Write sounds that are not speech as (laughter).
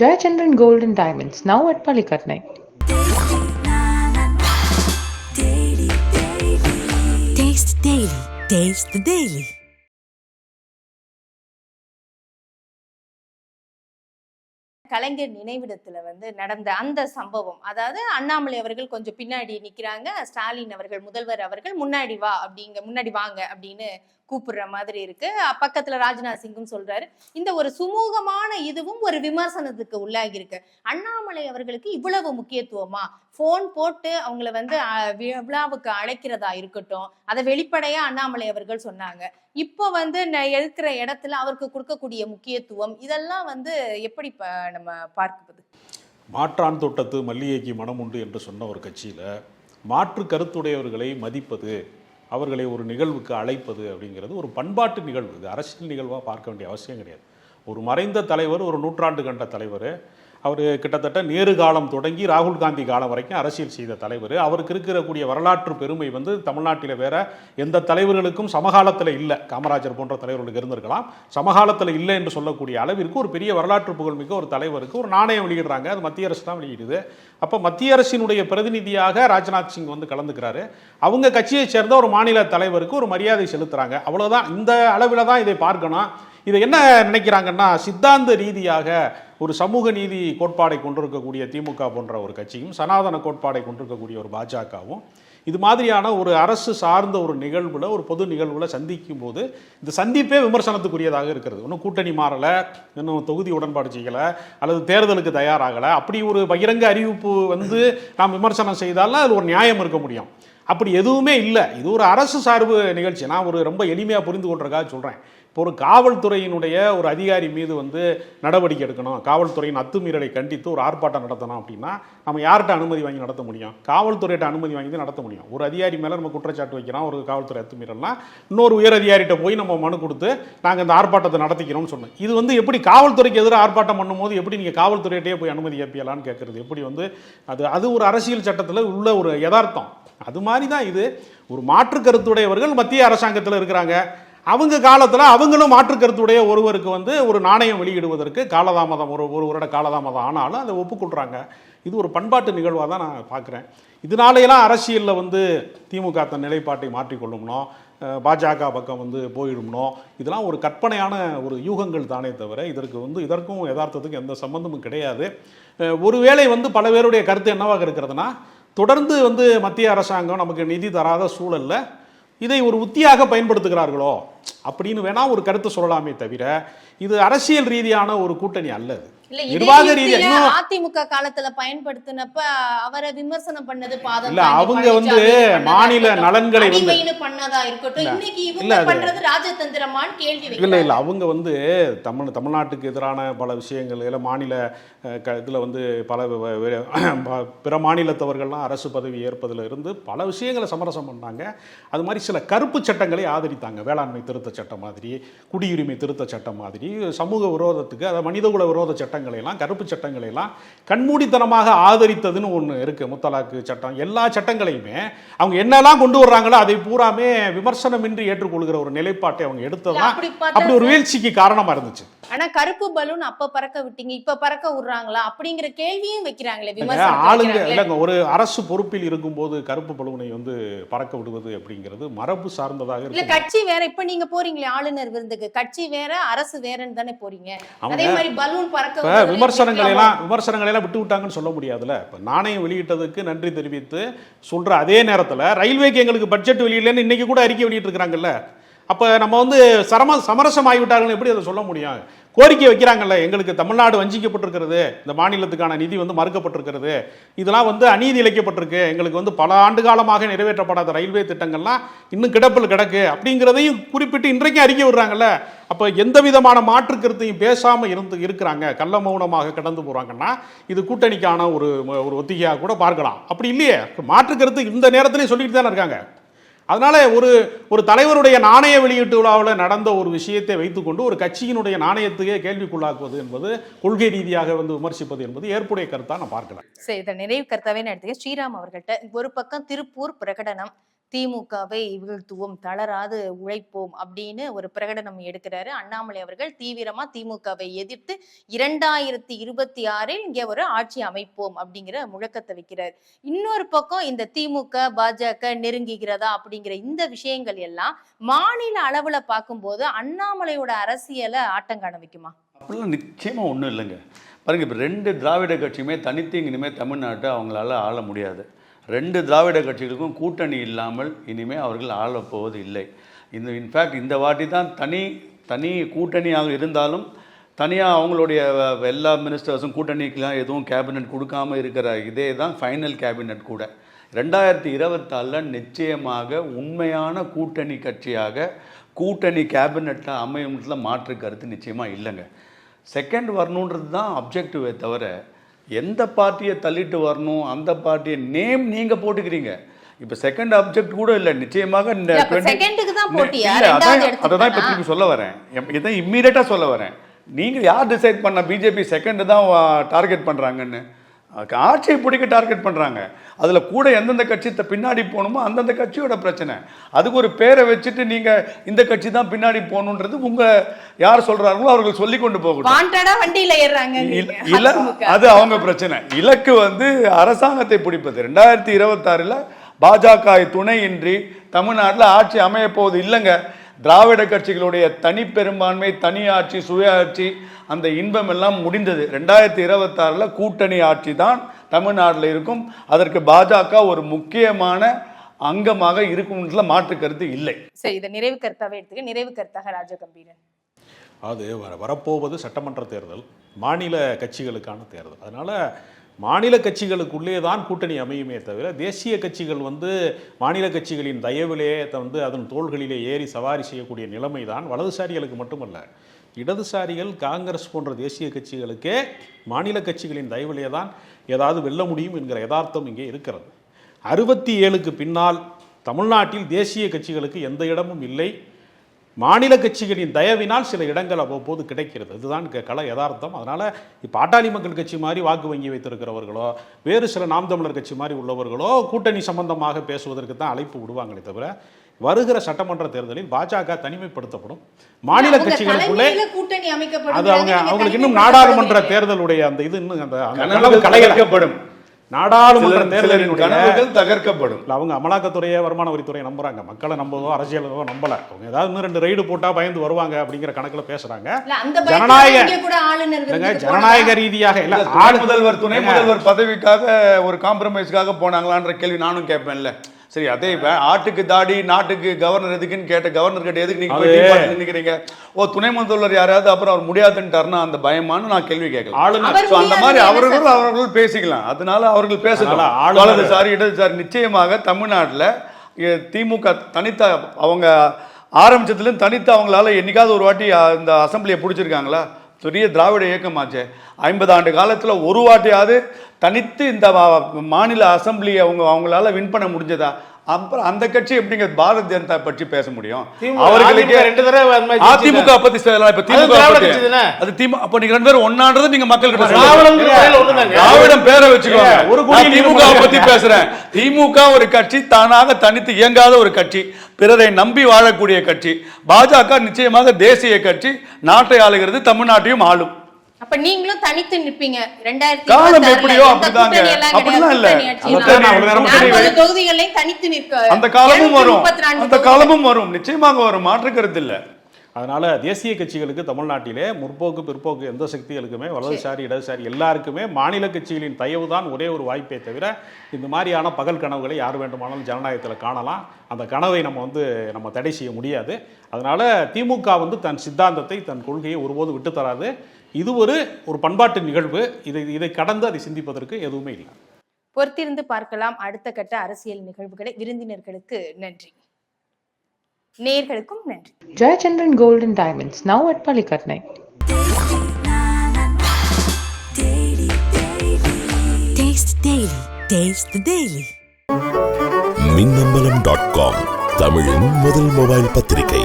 Jayachandran Gold and Diamonds, now at Palikatnai. Taste Daily. Taste the Daily. கலைஞர் நினைவிடத்துல வந்து நடந்த அந்த சம்பவம் அதாவது அண்ணாமலை அவர்கள் கொஞ்சம் பின்னாடி நிக்கிறாங்க ஸ்டாலின் அவர்கள் முதல்வர் அவர்கள் முன்னாடி வா அப்படிங்க முன்னாடி வாங்க அப்படின்னு கூப்பிடுற மாதிரி இருக்கு. பக்கத்துல ராஜ்நாத் சிங்கும் சொல்றாரு. இந்த ஒரு சுமூகமான இதுவும் ஒரு விமர்சனத்துக்கு உள்ளாகி இருக்கு. அண்ணாமலை அவர்களுக்கு இவ்வளவு முக்கியத்துவமா? போன் போட்டு அவங்கள வந்து விழாவுக்கு அழைக்கிறதா இருக்கட்டும். அதை வெளிப்படையா அண்ணாமலை அவர்கள் சொன்னாங்க. இப்போ வந்து ந- இருக்கிற இடத்துல அவருக்கு கொடுக்கக்கூடிய முக்கியத்துவம் இதெல்லாம் வந்து எப்படி ப- நம்ம பார்க்குது மாற்றான் தோட்டத்து மல்லிகைக்கு மனம் உண்டு என்று சொன்ன ஒரு கட்சியில் மாற்று கருத்துடையவர்களை மதிப்பது அவர்களை ஒரு நிகழ்வுக்கு அழைப்பது அப்படிங்கிறது ஒரு பண்பாட்டு நிகழ்வு. இது அரசியல் நிகழ்வாக பார்க்க வேண்டிய அவசியம் கிடையாது. ஒரு மறைந்த தலைவர் ஒரு நூற்றாண்டு கண்ட தலைவர் அவர் கிட்டத்தட்ட நேரு காலம் தொடங்கி ராகுல் காந்தி காலம் வரைக்கும் அரசியல் செய்த தலைவர். அவருக்கு இருக்கக்கூடிய வரலாற்று பெருமை வந்து தமிழ்நாட்டில் வேற எந்த தலைவர்களுக்கும் சமகாலத்தில் இல்லை. காமராஜர் போன்ற தலைவர்களுக்கு இருந்திருக்கலாம். சமகாலத்தில் இல்லை என்று சொல்லக்கூடிய அளவிற்கு ஒரு பெரிய வரலாற்று புகழ்மிக்க ஒரு தலைவருக்கு ஒரு நாணயம் வெளியிடுறாங்க. அது மத்திய அரசு தான் வெளியிடுது. அப்போ மத்திய அரசினுடைய பிரதிநிதியாக ராஜ்நாத் சிங் வந்து கலந்துக்கிறாரு. அவங்க கட்சியை சேர்ந்த ஒரு மாநில தலைவருக்கு ஒரு மரியாதை செலுத்துகிறாங்க அவ்வளோதான் இந்த அளவில் தான் இதை பார்க்கணும். இதை என்ன நினைக்கிறாங்கன்னா சித்தாந்த ரீதியாக ஒரு சமூக நீதி கோட்பாடை கொண்டிருக்கக்கூடிய திமுக போன்ற ஒரு கட்சியும் சனாதன கோட்பாடை கொண்டிருக்கக்கூடிய ஒரு பாஜகவும் இது மாதிரியான ஒரு அரசு சார்ந்த ஒரு நிகழ்வில் ஒரு பொது நிகழ்வில் சந்திக்கும் போது இந்த சந்திப்பே விமர்சனத்துக்குரியதாக இருக்கிறது. இன்னும் கூட்டணி மாறலை இன்னும் தொகுதி உடன்பாடு செய்யலை அல்லது தேர்தலுக்கு தயாராகலை அப்படி ஒரு பகிரங்க அறிவிப்பு வந்து நாம் விமர்சனம் செய்தாலும் அது ஒரு நியாயம் இருக்க முடியும். அப்படி எதுவுமே இல்லை. இது ஒரு அரசு சார்பு நிகழ்ச்சி. நான் ஒரு ரொம்ப எளிமையாக புரிந்து கொள்றதுக்காக சொல்கிறேன் இப்போ ஒரு காவல்துறையினுடைய ஒரு அதிகாரி மீது வந்து நடவடிக்கை எடுக்கணும். காவல்துறையின் அத்துமீறலை கண்டித்து ஒரு ஆர்ப்பாட்டம் நடத்தணும் அப்படின்னா நம்ம யார்கிட்ட அனுமதி வாங்கி நடத்த முடியும்? காவல்துறையிட்ட அனுமதி வாங்கி தான் நடத்த முடியும். ஒரு அதிகாரி மேலே நம்ம குற்றச்சாட்டு வைக்கிறோம் ஒரு காவல்துறை அத்துமீறல்னா இன்னொரு உயர் அதிகாரிகிட்ட போய் நம்ம மனு கொடுத்து நாங்கள் இந்த ஆர்ப்பாட்டத்தை நடத்திக்கிறோம்னு சொன்னோம். இது வந்து எப்படி காவல்துறைக்கு எதிராக ஆர்ப்பாட்டம் பண்ணும்போது எப்படி நீங்கள் காவல்துறையிட்டே போய் அனுமதி கேட்பியலான்னு கேட்குறது எப்படி வந்து அது அது ஒரு அரசியல் சட்டத்தில் உள்ள ஒரு யதார்த்தம். அது மாதிரி தான் இது. ஒரு மாற்று கருத்துடையவர்கள் மத்திய அரசாங்கத்தில் இருக்கிறாங்க. அவங்க காலத்தில் அவங்களும் மாற்று கருத்துடைய ஒருவருக்கு வந்து ஒரு நாணயம் வெளியிடுவதற்கு காலதாமதம் ஒரு ஒரு வருட காலதாமதம் ஆனாலும் அதை ஒப்புக்கொள்கிறாங்க இது ஒரு பண்பாட்டு நிகழ்வாக தான் நான் பார்க்குறேன். இதனாலையெல்லாம் அரசியலில் வந்து திமுக தன் நிலைப்பாட்டை மாற்றிக்கொள்ளும்னோ பாஜக பக்கம் வந்து போயிடும்னோ இதெல்லாம் ஒரு கற்பனையான ஒரு யூகங்கள் தானே தவிர இதற்கு வந்து இதற்கும் யதார்த்தத்துக்கும் எந்த சம்பந்தமும் கிடையாது. ஒருவேளை வந்து பல பேருடைய கருத்து என்னவாக இருக்கிறதுனா தொடர்ந்து வந்து மத்திய அரசாங்கம் நமக்கு நிதி தராத சூழலில் இதை ஒரு உத்தியாக பயன்படுத்துகிறார்களோ? அப்படின்னு வேணா ஒரு கருத்து சொல்லலாமே தவிர இது அரசியல் ரீதியான ஒரு கூட்டணி அல்ல இது. இல்ல இதே நிர்வாக ரீதியா அதிமுக காலத்துல பயன்படுத்தினப்ப அவரை விமர்சனம் பண்ணது பாதம் இல்ல, அவங்க வந்து மாநில நலன்களை வந்து- பண்ணதா இருக்கட்டும் இன்னைக்கு இவங்க பண்றது ராஜதந்திரமான்னு கேள்வி இல்லை இல்லை அவங்க வந்து தமிழ் தமிழ்நாட்டுக்கு எதிரான பல விஷயங்கள் இல்லை மாநில இதில் வந்து பல (clears throat) பிற மாநிலத்தவர்கள்லாம் அரசு பதவி ஏற்பதில் இருந்து பல விஷயங்களை சமரசம் பண்ணாங்க. அது மாதிரி சில கருப்பு சட்டங்களை ஆதரித்தாங்க வேளாண்மை திருத்த சட்டம் மாதிரி குடியுரிமை திருத்த சட்டம் மாதிரி சமூக விரோதத்துக்கு அதை மனிதகுல விரோத சட்டங்களை எல்லாம் கருப்பு சட்டங்களை எல்லாம் கண்மூடித்தனமாக ஆதரித்ததுன்னு ஒன்று இருக்கு. முத்தலாக்கு சட்டம் எல்லா சட்டங்களையுமே அவங்க என்னெல்லாம் கொண்டு வர்றாங்களோ அதை பூராமே விமர்சனமின்றி ஏற்றுக்கொள்கிற ஒரு நிலைப்பாட்டை அவங்க எடுத்ததுதான் அப்படி ஒரு வீழ்ச்சிக்கு காரணமா இருந்துச்சு. ஆனா கருப்பு பலூன் அப்ப பறக்க விட்டீங்க இப்ப பறக்க விடுறாங்களா அப்படிங்கிற கேள்வியும் வைக்கிறாங்களே ஆளுங்க. இல்லைங்க ஒரு அரசு பொறுப்பில் இருக்கும்போது கருப்பு பலூனை வந்து பறக்க விடுவது அப்படிங்கிறது மரபு சார்ந்ததாக இருக்கு கட்சி வேற இப்ப நீங்க போறீங்களே ஆளுநர் விருந்துக்கு? கட்சி வேற அரசு வேறன்னு தானே போறீங்க. அதே மாதிரி பலூன் பறக்க விமர்சனங்களை எல்லாம் விமர்சனங்களை எல்லாம் விட்டு விட்டாங்கன்னு சொல்ல முடியாதுல்ல. இப்ப நாணயம் வெளியிட்டதுக்கு நன்றி தெரிவித்து சொல்ற அதே நேரத்துல ரயில்வேக்கு எங்களுக்கு பட்ஜெட் வெளியிடலன்னு இன்னைக்கு கூட அறிக்கை வெளியிட்டு இருக்காங்கல்ல அப்ப நம்ம வந்து சரம சமரசம் ஆகிவிட்டாங்கன்னு எப்படி அதை சொல்ல முடியும்? கோரிக்கை வைக்கிறாங்கல்ல எங்களுக்கு தமிழ்நாடு வஞ்சிக்கப்பட்டிருக்கிறது இந்த மாநிலத்துக்கான நிதி வந்து மறுக்கப்பட்டிருக்கிறது இதெல்லாம் வந்து அநீதி இழைக்கப்பட்டிருக்கு எங்களுக்கு வந்து பல ஆண்டு காலமாக நிறைவேற்றப்படாத ரயில்வே திட்டங்கள்லாம் இன்னும் கிடப்பில் கிடக்கு அப்படிங்கிறதையும் குறிப்பிட்டு இன்றைக்கும் அறிக்கை விடுறாங்கல்ல. அப்போ எந்த விதமான மாற்று கருத்தையும் பேசாமல் இருந்து இருக்கிறாங்க கள்ள மௌனமாக கடந்து போகிறாங்கன்னா இது கூட்டணிக்கான ஒரு ஒரு ஒத்திகையாக கூட பார்க்கலாம். அப்படி இல்லையே மாற்று கருத்து இந்த நேரத்திலையும் சொல்லிட்டு தானே இருக்காங்க. அதனால ஒரு ஒரு தலைவருடைய நாணய வெளியீட்டு விழாவில் நடந்த ஒரு விஷயத்தை வைத்துக்கொண்டு ஒரு கட்சியினுடைய நாணயத்துக்கே கேள்விக்குள்ளாக்குவது என்பது கொள்கை ரீதியாக வந்து விமர்சிப்பது என்பது ஏற்புடைய கருத்தா நான் பார்க்கல சரி இதை நிறைவு கருத்தாவே நான் எடுத்துக்கேன் ஸ்ரீராம் அவர்கள்ட்ட ஒரு பக்கம் திருப்பூர் பிரகடனம் திமுகவை வீழ்த்துவோம் தளராது உழைப்போம் அப்படின்னு ஒரு பிரகடனம் எடுக்கிறாரு அண்ணாமலை அவர்கள். தீவிரமா திமுகவை எதிர்த்து இரண்டாயிரத்தி இருபத்தி ஆறில் இங்கே ஒரு ஆட்சி அமைப்போம் அப்படிங்கிற முழக்கத்தை வைக்கிறார். இன்னொரு பக்கம் இந்த திமுக பாஜக நெருங்குகிறதா அப்படிங்கிற இந்த விஷயங்கள் எல்லாம் மாநில அளவுல பார்க்கும்போது அண்ணாமலையோட அரசியலை ஆட்டங்காண வைக்குமா? அப்படிலாம் நிச்சயமாக ஒன்றும் இல்லைங்க. பாருங்க இப்போ ரெண்டு திராவிட கட்சியுமே தனித்து இனிமேல் தமிழ்நாட்டை அவங்களால ஆள முடியாது. ரெண்டு திராவிட கட்சிகளுக்கும் கூட்டணி இல்லாமல் இனிமேல் அவர்கள் ஆளப்போவது இல்லை இந்த இன்ஃபேக்ட் இந்த வாட்டி தான் தனி தனி கூட்டணியாக இருந்தாலும் தனியாக அவங்களுடைய வ- எல்லா மினிஸ்டர்ஸும் கூட்டணிக்கெலாம் எதுவும் கேபினெட் கொடுக்காம இருக்கிற இதே தான் ஃபைனல் கேபினெட் கூட. ரெண்டாயிரத்தி இருபத்தாலில் நிச்சயமாக உண்மையான கூட்டணி கட்சியாக கூட்டணி கேபினெட்டில் அமையும்ல மாற்று கருத்து நிச்சயமாக இல்லைங்க. செகண்ட் வரணுன்றது தான் அப்ஜெக்டிவே தவிர எந்த பார்ட்டியை தள்ளிட்டு வரணும் அந்த பார்ட்டியை நேம் நீங்கள் போட்டுக்கிறீங்க இப்போ செகண்ட் அப்ஜெக்ட் கூட இல்லை நிச்சயமாக இந்த இல்ல, அப்ப 20 செகண்டுக்கு தான் போட்டியா? இல்ல, ரெண்டாவது அதான் இடத்துக்கு அதை தான் இப்போ? திருப்பி சொல்ல வரேன் எம்- இதை இம்மீடியட்டாக சொல்ல வரேன் நீங்கள் யார் டிசைட் பண்ண பிஜேபி செகண்ட் தான் டார்கெட் பண்ணுறாங்கன்னு ஆட்சியை பிடிக்க டார்கெட் பண்ணுறாங்க அதில் கூட எந்தெந்த கட்சி பின்னாடி போகணுமோ அந்தந்த கட்சியோட பிரச்சனை. அதுக்கு ஒரு பேரை வச்சுட்டு நீங்கள் இந்த கட்சி தான் பின்னாடி போகணுன்றது உங்கள் யார் சொல்கிறாங்களோ அவர்கள் சொல்லி கொண்டு வாண்டடா வண்டியில ஏறுறாங்க இல்ல அது அவங்க பிரச்சனை. இலக்கு வந்து அரசாங்கத்தை பிடிப்பது. ரெண்டாயிரத்தி இருபத்தாறில் பாஜக துணையின்றி தமிழ்நாட்டில் ஆட்சி அமைய போவது இல்லைங்க. திராவிட கட்சிகளுடைய தனி பெரும்பான்மை தனி ஆட்சி சுயாட்சி அந்த இன்பம் எல்லாம் முடிந்தது. ரெண்டாயிரத்தி இருபத்தாறில் கூட்டணி ஆட்சி தான் தமிழ்நாட்டில் இருக்கும். அதற்கு பாஜக ஒரு முக்கியமான அங்கமாக இருக்கும்ன்றதுல மாற்று கருத்து இல்லை. சரி இதை நிறைவு கருத்தாவே எடுத்துக்க நிறைவு கருத்தாக ராஜகம்பீரன். அது வர வரப்போவது சட்டமன்ற தேர்தல் மாநில கட்சிகளுக்கான தேர்தல். அதனால் மாநில கட்சிகளுக்குள்ளே தான் கூட்டணி அமையுமே தவிர தேசிய கட்சிகள் வந்து மாநில கட்சிகளின் தயவிலே வந்து அதன் தோள்களிலே ஏறி சவாரி செய்யக்கூடிய நிலைமை தான் வலதுசாரிகளுக்கு மட்டுமல்ல. இடதுசாரிகள் காங்கிரஸ் போன்ற தேசிய கட்சிகளுக்கே மாநில கட்சிகளின் தயவிலே தான் ஏதாவது வெல்ல முடியும் என்கிற யதார்த்தம் இங்கே இருக்கிறது. அறுபத்தி ஏழுக்கு பின்னால் தமிழ்நாட்டில் தேசிய கட்சிகளுக்கு எந்த இடமும் இல்லை. மாநில கட்சிகளின் தயவினால் சில இடங்கள் அவ்வப்போது கிடைக்கிறது. இதுதான் க- கள யதார்த்தம். அதனால் இப்போ பாட்டாளி மக்கள் கட்சி மாதிரி வாக்கு வங்கி வைத்திருக்கிறவர்களோ வேறு சில நாம் தமிழர் கட்சி மாதிரி உள்ளவர்களோ கூட்டணி சம்பந்தமாக பேசுவதற்கு தான் அழைப்பு விடுவாங்களே தவிர வருகிற சட்டமன்ற தேர்தலில் பாஜக தனிமைப்படுத்தப்படும். மாநில கட்சிகளுக்குள்ளே அது அவங்க அவங்களுக்கு இன்னும். நாடாளுமன்ற தேர்தலுடைய அந்த இது இன்னும் அந்த கலையல. தகர்க்கப்படும் நாடாளுமன்ற கனவுகள் தகர்க்கப்படும். அவங்க அமலாக்கத்துறையை வருமான வரித்துறையை நம்புறாங்க. மக்களை நம்புவதோ அரசியலோ நம்பல. அவங்க ஏதாவது இன்னும் ரெண்டு ரைடு போட்டா பயந்து வருவாங்க அப்படிங்கிற கணக்குல பேசுறாங்க. இல்ல, அந்த பயத்துல ஜனநாயக- ஜனநாயக ரீதியாக இல்ல ஆளு- முதல்வர் துணை முதல்வர் பதவிக்காக ஒரு காம்ப்ரமைஸ்க்காக போனாங்களான்ற கேள்வி நானும் கேட்பேன்ல. சரி அதே இப்ப ஆட்டுக்கு தாடி நாட்டுக்கு கவர்னர் எதுக்குன்னு கேட்ட கவர்னர் கிட்ட எதுக்கு நீங்க போய் நிக்கிறீங்க? ஓ துணை முதல்வர் யாராவது அப்புறம் அவர் முடியாதுன்ட்டாருன்னா அந்த பயமான்னு நான் கேள்வி கேட்கலாம் ஆளுநர். அந்த மாதிரி முடியாது, அவர்கள் சார்? பேசிக்கலாம். அதனால அவர்கள் பேசலாம் ஆளுநர் வலதுசாரி இடதுசாரி நிச்சயமாக தமிழ்நாட்டுல திமுக தனித்த அவங்க ஆரம்பிச்சதுலேருந்து தனித்து அவங்களால என்னைக்காவது ஒரு வாட்டி அ, இந்த அசம்பிளியை பிடிச்சிருக்காங்களா? பெரிய திராவிட இயக்கமாச்சே. ஐம்பது ஆண்டு காலத்தில் ஒரு வாட்டியாவது தனித்து இந்த மாநில அசம்பிளி அவங்க அவங்களால வின் பண்ண முடிஞ்சதா? அப்புறம் அந்த கட்சி எப்படிங்க பாரதிய ஜனதா பற்றி பேச முடியும்? அவர்களுக்கு ரெண்டு தடவை அதிமுக பத்தி இப்ப திமுக? அது திமுக அப்ப நீங்க ரெண்டு பேரும் ஒன்னான்றது நீங்க மக்கள் கிட்ட திராவிடம் பேரை வச்சுக்கோங்க. ஒரு திமுக பத்தி பேசுறேன். திமுக ஒரு கட்சி தானாக தனித்து இயங்காத ஒரு கட்சி பிறரை நம்பி வாழக்கூடிய கட்சி பாஜக நிச்சயமாக தேசிய கட்சி நாட்டை ஆளுகிறது தமிழ்நாட்டையும் ஆளும். அப்ப நீங்களும் தனித்து நிற்பீங்க. ரெண்டாயிரத்தி காலம் எப்படியோ அப்படிதாங்க. அப்படிலாம் இல்ல. நாற்பது தொகுதிகளையும் தனித்து நிற்க அந்த காலமும் வரும். 234 அந்த. காலமும் வரும். நிச்சயமாக வரும். மாற்று கருத்து இல்ல. அதனால தேசிய கட்சிகளுக்கு தமிழ்நாட்டிலே முற்போக்கு பிற்போக்கு எந்த சக்திகளுக்குமே வலதுசாரி இடதுசாரி எல்லாருக்குமே மாநில கட்சிகளின் தயவு தான் ஒரே ஒரு வாய்ப்பே தவிர இந்த மாதிரியான பகல் கனவுகளை யார் வேண்டுமானாலும் ஜனநாயகத்தில் காணலாம். அந்த கனவை நம்ம வந்து நம்ம தடை செய்ய முடியாது. அதனால திமுக வந்து தன் சித்தாந்தத்தை தன் கொள்கையை ஒருபோதும் விட்டு தராது. இது ஒரு ஒரு பண்பாட்டு நிகழ்வு. இதை இதை கடந்து அதை சிந்திப்பதற்கு எதுவுமே இல்லை. பொறுத்திருந்து பார்க்கலாம். அடுத்த கட்ட அரசியல் நிகழ்வுகளை விருந்தினர்களுக்கு நன்றி. நேயர்களுக்கும் நன்றி now at Palikatnai. Taste Daily. Taste the Daily. Minnambalam dot com தமிழின் முதல் மொபைல் பத்திரிகை